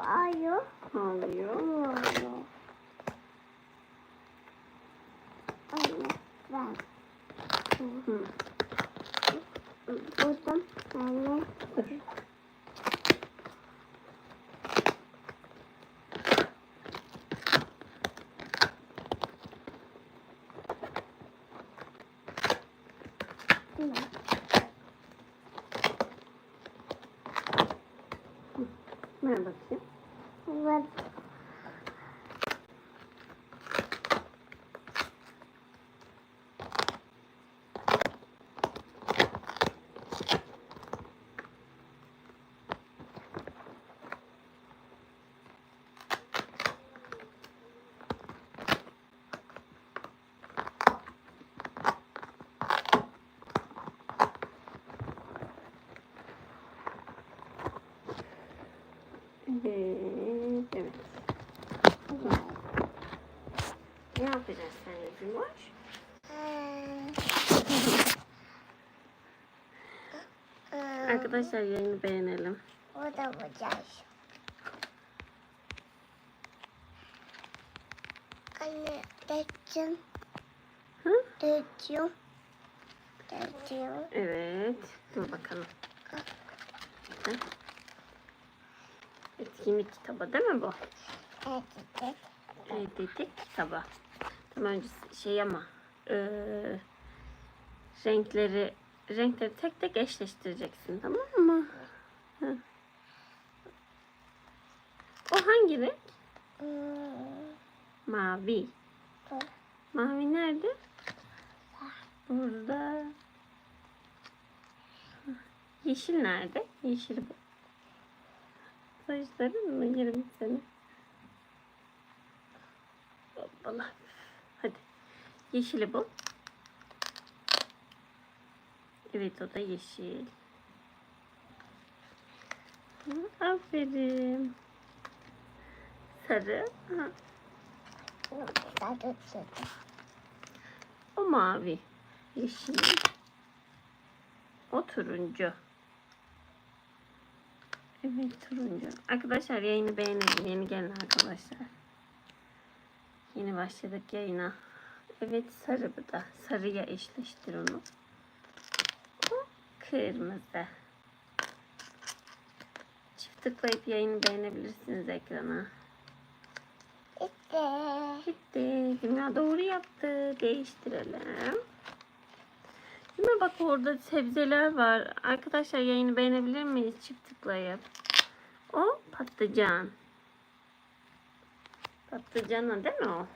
ağlıyor. Ağlıyor. Ağlıyor. Anne ben. Hı. Evet. Evet. Evet. Ne yapacağız sen Cimoş? Arkadaşlar yayını beğenelim. O da bulacağız. Anne, dedeciğim. Hı? Dedeciğim. Dedeciğim. Evet. Dur bakalım. Heh. Etkinlik kitabı değil mi bu? Evet, evet. Kitabı. Tam önce şey ama eee, renkleri renkleri tek tek eşleştireceksin tamam mı? Hı. O hangi renk? Hmm, Mavi. Mavi nerede? Burada. Yeşil nerede? Yeşil bu. Saçların mı yerim seni? Hoppala. Yeşili bul. Evet o da yeşil. Aferin. Sarı. O mavi. Yeşil. O turuncu. Evet turuncu. Arkadaşlar yayını beğenelim. Yeni gelen arkadaşlar. Yeni başladık yayına. Evet sarı bu da. Sarıya eşleştir onu. O kırmızı. Çift tıklayıp yayını beğenebilirsiniz ekrana. İşte. Gitti. Dünya doğru yaptı. Değiştirelim. Değil? Bak orada sebzeler var. Arkadaşlar yayını beğenebilir miyiz? Çift tıklayıp. O patlıcan. Patlıcan değil mi? O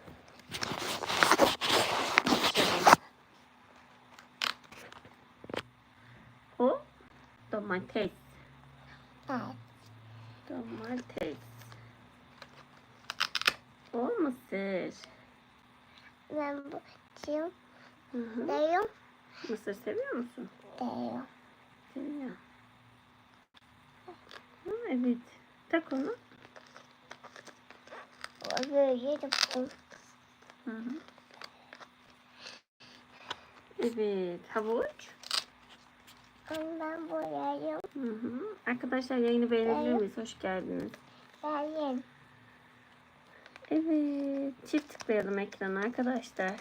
domates. Evet. Domates. O mısır. Ben bu çiğim. Deyim. Mısır seviyor musun? Deyim. Seviyor. Ha, evet. Tak onu. O böyle yaptım. Hı hı. Evet. Havuç. Ben boyayım. Hı hı. Arkadaşlar yayını beğenebilir miyiz? Hoş geldiniz. Sayın. Evet. Çift tıklayalım ekrana arkadaşlar.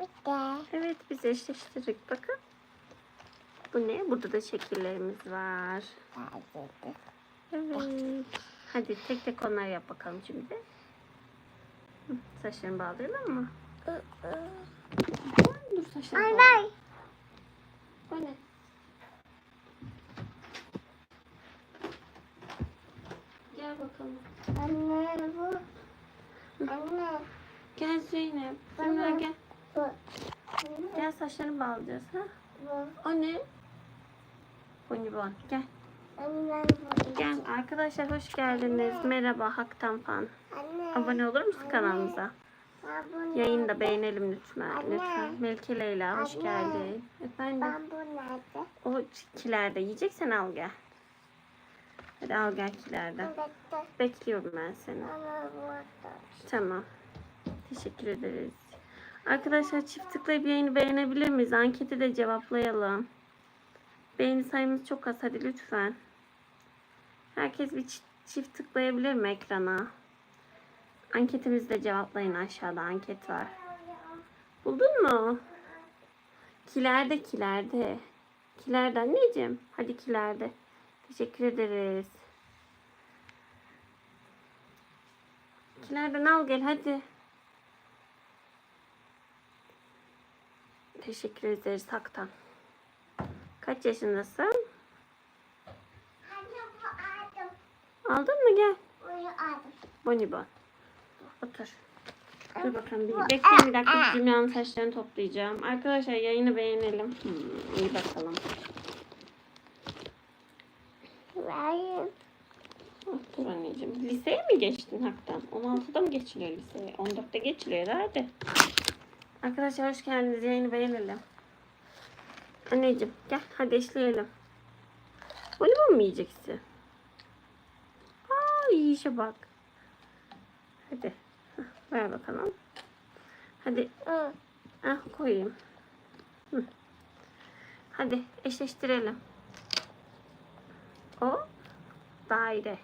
Bitti. Evet biz eşleştirdik. Bakın. Bu ne? Burada da şekillerimiz var. Evet. Hadi tek tek onları yap bakalım şimdi. Saçlarını bağlayalım mı? Dur saçlarını Ay bağlayalım. O ne? Gel bakalım. Anne bu. Anne Gel Zeynep. Zümra gel. bu. Gel saçlarını bağlayacağız. Ha? Bu. O ne? Bonibon. Gel. Anne bu. Gel. Arkadaşlar hoş geldiniz. Merhaba Haktan Fan. Anne. Abone olur musun kanalımıza? Yayını da beğenelim lütfen. Anne. Lütfen. Melike Leyla hoş Anne. geldin. Efendim. Nerede? O kilerde. Yiyeceksen al gel. Hadi al gel kilerde. Bekle. Bekliyorum ben seni. Tamam. Teşekkür ederiz. Arkadaşlar çift tıklayıp yayını beğenebilir miyiz? Anketi de cevaplayalım. Beğeni sayımız çok az. Hadi lütfen. Herkes bir çi- çift tıklayabilir mi ekrana? Anketimizde cevaplayın aşağıda anket var. Buldun mu? Kilerde kilerde. Kilerde anneciğim. Hadi kilerde. Teşekkür ederiz. Kilerden al gel hadi. Teşekkür ederiz Haktan. Kaç yaşındasın? Aldın mı gel. Bonibon. Otur. Dur bakalım bir bekleyin bir dakika Cümle'nin saçlarını toplayacağım. Arkadaşlar yayını beğenelim. Hmm, iyi bakalım. Vereyim. Ah, Dur anneciğim. Liseye mi geçtin haktan? 16'da mı geçiliyor liseye? 14'te geçiliyor herhalde. Arkadaşlar hoş geldiniz. Yayını beğenelim. Anneciğim gel hadi eşleyelim. Voleybol mu yiyeceksin? Aa iyi işe bak. Hadi. Ver bakalım. Hadi Hı. ah koyayım. Hı. Hadi eşleştirelim. O daire.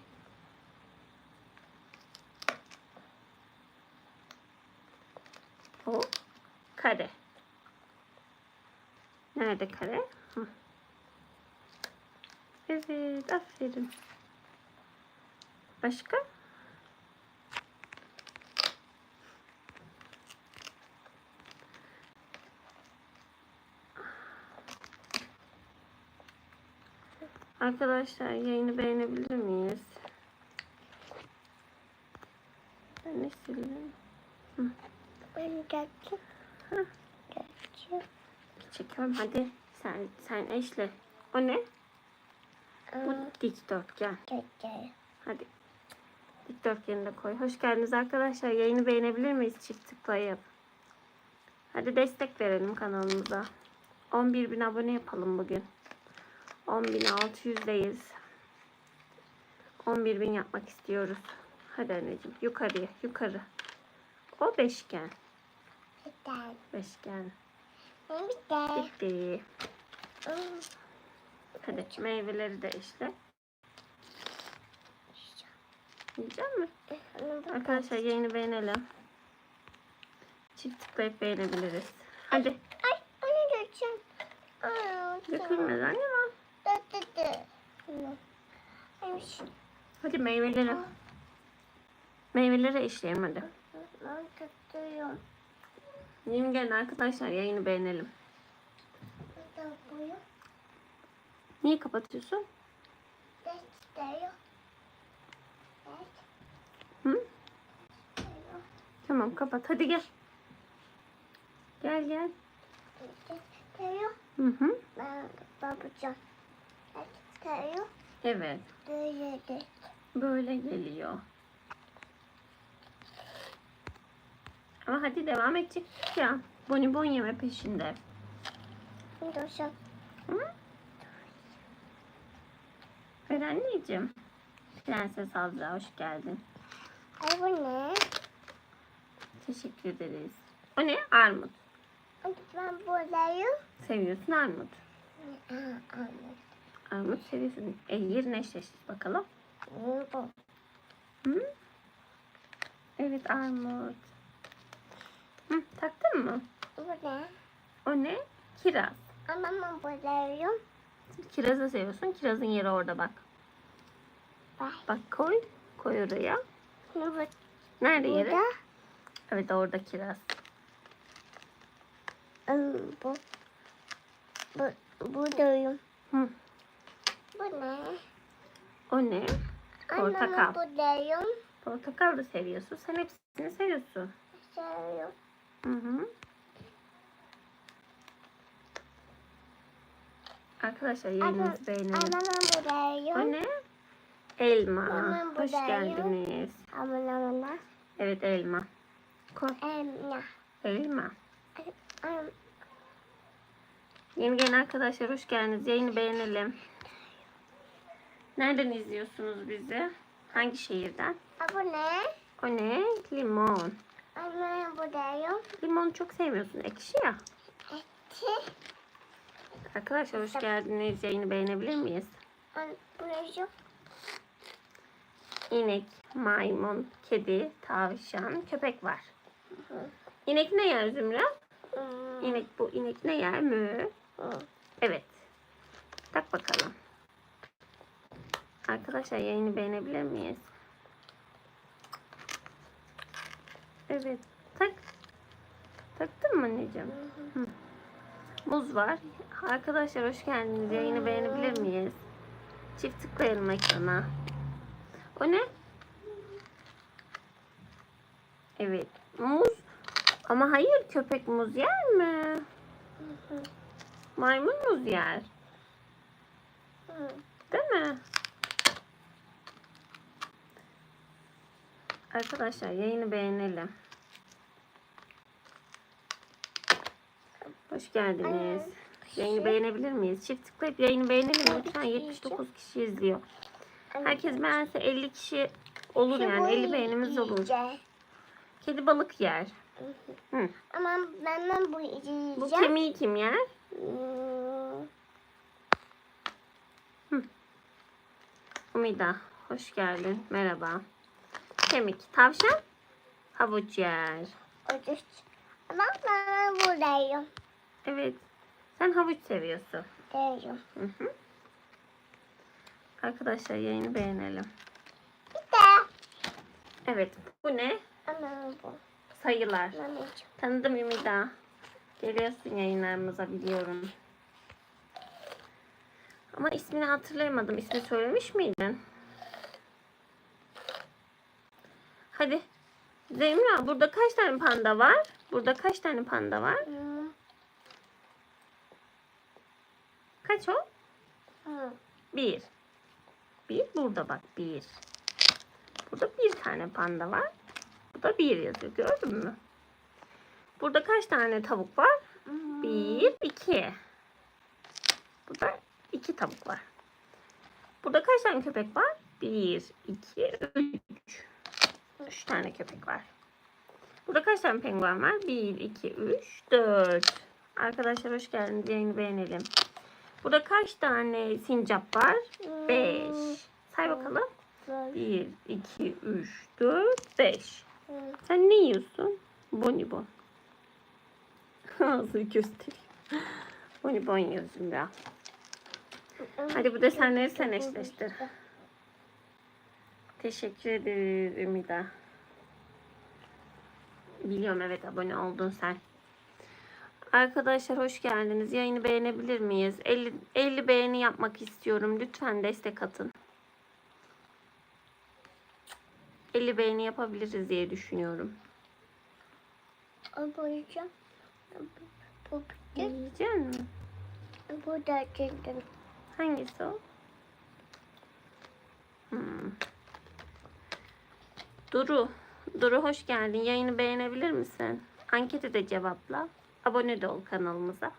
O kare. Nerede kare? Hı. Evet, aferin. Başka? Arkadaşlar yayını beğenebilir miyiz? Ben ne sildim? Ben. Hah. Geçtim. Çekiyorum hadi. Sen sen eşle. O ne? Bu dikdörtgen. Geçtim. Hadi. Dikdörtgeni de koy. Hoş geldiniz arkadaşlar. Yayını beğenebilir miyiz? Çift tıklayıp. Hadi destek verelim kanalımıza. 11 bin abone yapalım bugün. 10.600'deyiz. 11 bin yapmak istiyoruz. Hadi anneciğim yukarıya yukarı. O beşgen. Bitti. Beşgen. Bitti. Bitti. Hadi meyveleri de işte. Yiyecek mi? Arkadaşlar yayını beğenelim. Çift tıklayıp beğenebiliriz. Hadi. Ay, onu geçeceğim. Ay, Dökülmez anne ama. Dı dı dı. Hı. Ay, şu- Hadi meyveleri. Meyveleri eşleyelim hadi. Ben tutuyorum. Yeni gelen arkadaşlar yayını beğenelim. Niye kapatıyorsun? Hı? Tamam kapat. Hadi gel. Gel gel. Hı hı. Ben babacağım. Geçiyor. Evet. Böyle de. Böyle geliyor. Ama hadi devam edecek ya. Bonibon yeme peşinde. Dursun. Hı? Ver anneciğim. Prenses Azra hoş geldin. Ay bu ne? Teşekkür ederiz. O ne? Armut. Ben buradayım. Seviyorsun armut. Anladım. Armut seviyorsun. E yerine eşleş bakalım. Bu. Hı? Evet armut. Hı, taktın mı? Bu ne? O ne? Kiraz. Ama ben buradayım. Kirazı seviyorsun. Kirazın yeri orada bak. Bak. Bak koy. Koy oraya. Bu Nerede yeri? burada. Evet orada kiraz. Bu. Bu. Buradayım. Hı. Bu ne? O ne? Portakal. Buradayım. Portakal da seviyorsun. Sen hepsini seviyorsun. Seviyorum. Hı hı. Arkadaşlar yayınımızı beğenelim. Ama ben buradayım. O ne? Elma. Hemen Hoş buradayım. geldiniz. Ama ama Evet elma. Koy. Emla. Elma. Am. Yeni gelen arkadaşlar hoş geldiniz. Yayını beğenelim. Nereden izliyorsunuz bizi? Hangi şehirden? Bu ne? O ne? Limon. Ama ben buradayım. Limon çok sevmiyorsun. Ekşi ya. Eti. Arkadaşlar hoş geldiniz. Yayını beğenebilir miyiz? Am. Buradayım. inek, maymun, kedi, tavşan, köpek var. İnek ne yer Zümra? İnek bu inek ne yer? Hmm. Evet. Tak bakalım. Arkadaşlar yayını beğenebilir miyiz? Evet. Tak. Taktın mı anneciğim? Hı. Muz var. Arkadaşlar hoş geldiniz. Yayını beğenebilir miyiz? Çift tıklayalım ekrana. O ne? Evet. Muz. Ama hayır köpek muz yer mi? Maymun muz yer. Değil mi? Arkadaşlar yayını beğenelim. Hoş geldiniz. Yayını beğenebilir miyiz? Çift tıklayıp yayını beğenelim lütfen. 79 kişi izliyor. Herkes beğense 50 kişi olur yani. 50 beğenimiz olur. Kedi balık yer. Hı. Ama ben, ben bu yiyeceğim. Bu kemiği kim yer? Hmm. Umida. Hoş geldin. Merhaba. Kemik. Tavşan. Havuç yer. Otur. Ama ben buradayım. Evet. Sen havuç seviyorsun. Değilim. Hı hı. Arkadaşlar yayını beğenelim. Bir de. Evet. Bu ne? Ama bu. Sayılar. Mamacığım. Tanıdım Ümida. Geliyorsun yayınlarımıza biliyorum. Ama ismini hatırlayamadım. İsmi söylemiş miydin? Hadi. Zemra burada kaç tane panda var? Burada kaç tane panda var? Hmm. Kaç o? Hmm. Bir. Bir burada bak bir. Burada bir tane panda var. Burada bir yazıyor gördün mü? Burada kaç tane tavuk var? Hmm. Bir, iki. Burada iki tavuk var. Burada kaç tane köpek var? Bir, iki, üç. Üç tane köpek var. Burada kaç tane penguen var? Bir, iki, üç, dört. Arkadaşlar hoş geldiniz. Yayını beğenelim. Burada kaç tane sincap var? Beş. Say bakalım. Böyle. Bir, iki, üç, dört, beş. Hmm. Sen ne yiyorsun? Bonibon. Ağzını göstereyim. Bonibon yiyorsun ya. Hadi bu desenleri sen eşleştir. Teşekkür ederiz Ümida. Biliyorum evet abone oldun sen. Arkadaşlar hoş geldiniz. Yayını beğenebilir miyiz? 50, 50 beğeni yapmak istiyorum. Lütfen destek atın. 50 beğeni yapabiliriz diye düşünüyorum. Bitti. Yiyecek misin? Bu da çizdim. Hangisi o? Duru. Duru hoş geldin. Yayını beğenebilir misin? Anketi de cevapla. Abone de ol kanalımıza.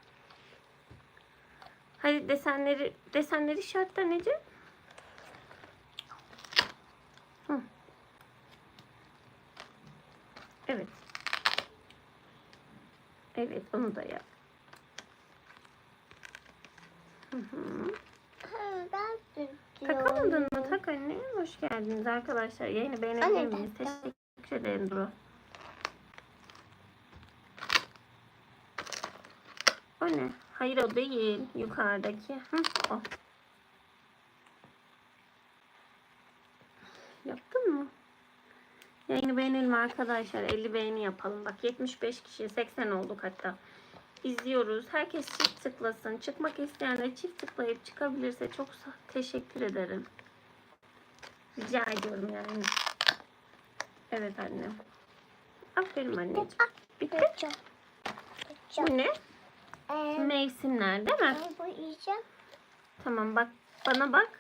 Hadi desenleri desenleri işaretle Nece. Hı. Evet. Evet onu da yap. Hı. Takamadın mı? Tak anne. Hoş geldiniz arkadaşlar. Yayını beğenebilir Anne, miyiz? tak. Teşekkür ederim Duru. O ne? Hayır o değil. Yukarıdaki. Hı, o. Yaptın mı? Yayını beğenelim arkadaşlar. 50 beğeni yapalım. Bak 75 kişi 80 olduk hatta. İzliyoruz. Herkes çift tıklasın. Çıkmak isteyenler çift tıklayıp çıkabilirse çok teşekkür ederim. Rica ediyorum yani. Evet annem. Aferin anneciğim. Bitti. Bu ne? Ee, Mevsimler değil mi? bu yiyeceğim. Tamam bak bana bak.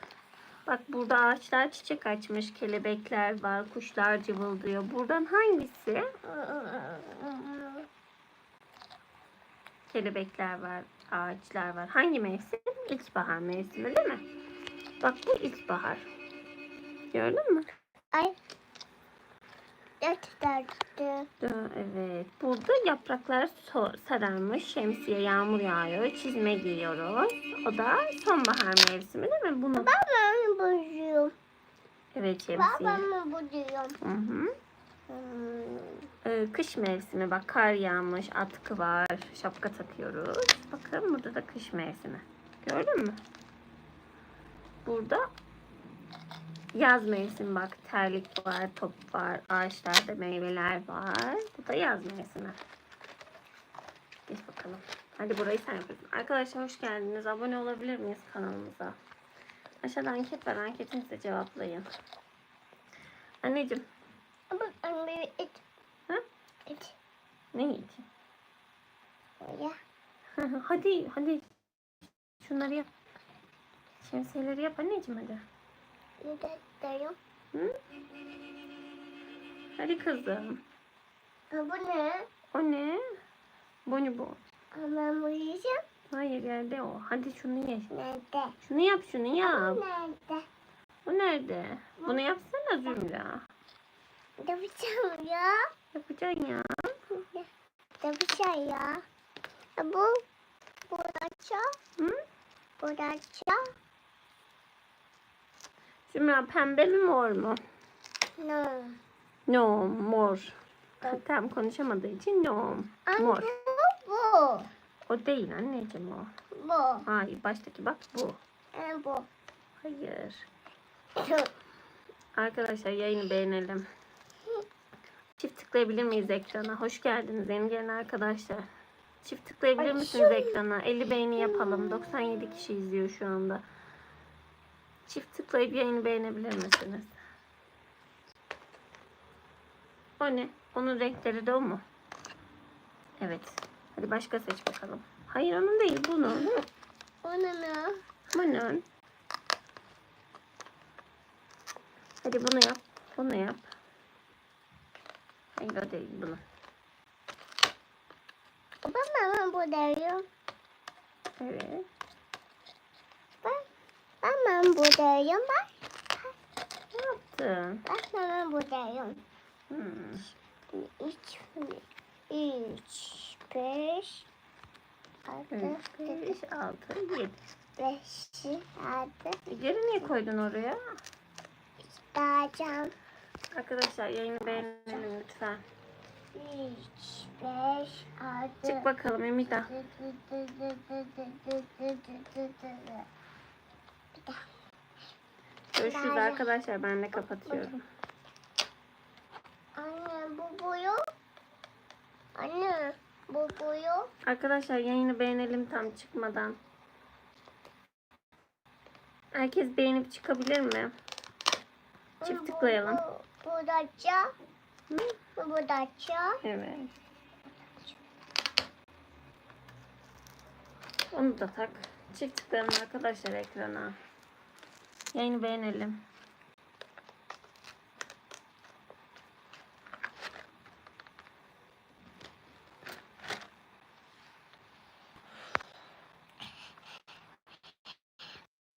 Bak burada ağaçlar çiçek açmış. Kelebekler var. Kuşlar cıvıldıyor. Buradan hangisi? Kelebekler var. Ağaçlar var. Hangi mevsim? İlkbahar mevsimi değil mi? Bak bu ilkbahar. Gördün mü? Ay. Gösterdi. Dö- Evet. Burada yapraklar sararmış. Şemsiye yağmur yağıyor. Çizme giyiyoruz. O da sonbahar mevsimi değil mi? Bunu Ben bozuyorum. Evet şemsiye. Babamı buluyorum. Hı hı. Hmm. Ee, kış mevsimi bak kar yağmış, atkı var, şapka takıyoruz. Bakın burada da kış mevsimi. Gördün mü? Burada yaz mevsimi bak terlik var, top var, ağaçlarda meyveler var. Bu da yaz mevsimi. Geç bakalım. Hadi burayı sen yapıyorsun. Arkadaşlar hoş geldiniz. Abone olabilir miyiz kanalımıza? Aşağıda anket var. Anketinizi cevaplayın. Anneciğim Ama anne et. Ha? Et. ne yiyeceğim? Ya. hadi hadi. Şunları yap. Şemsiyeleri yap anneciğim hadi. Hı? Hadi kızım. Bu ne? O ne? Bonibon. Ha, Ben bu yiyeceğim. Hayır yerde o. Hadi şunu ye. Nerede? Şunu yap şunu yap. Nerede? O nerede? Bunu yapsana Zümra. Yapacağım ya. Yapacaksın ya. Yapacağım ya. Bu. Bu da Hı? Bu da Zümra pembe mi mor mu? No. No mor. Tam konuşamadığı için no. Mor. Bu. O değil anneciğim o. Bu. Hayır baştaki bak bu. Ha, bu. Hayır. Arkadaşlar yayını beğenelim. Çift tıklayabilir miyiz ekrana? Hoş geldiniz yeni gelen arkadaşlar. Çift tıklayabilir Ay, misiniz şu- ekrana? 50 beğeni yapalım. 97 kişi izliyor şu anda. Çift tıklayıp yayını beğenebilir misiniz? O ne? Onun renkleri de o mu? Evet. Hadi başka seç bakalım. Hayır onun değil bunun. Onu ne? Bunun. Hadi bunu yap. Bunu yap. Hayır o değil bunu. Ben ben buradayım. Evet. Ben ben buradayım. Bak. Ne yaptın? Bak ben buradayım. Hmm. Üç, üç, beş, altı, 3, 5, 6, 7. beş, altı, Geri niye koydun oraya? dağacağım. Arkadaşlar yayını beğenelim lütfen. Üç, beş, altı. Çık bakalım Emida. Görüşürüz arkadaşlar. Ben de kapatıyorum. Anne bu boyu. Anne bu boyu. Arkadaşlar yayını beğenelim tam çıkmadan. Herkes beğenip çıkabilir mi? Çift tıklayalım. Bu, bu da ça. Hı? Bu da ça. Evet. Onu da tak. Tıklayalım arkadaşlar ekrana. Yayını beğenelim.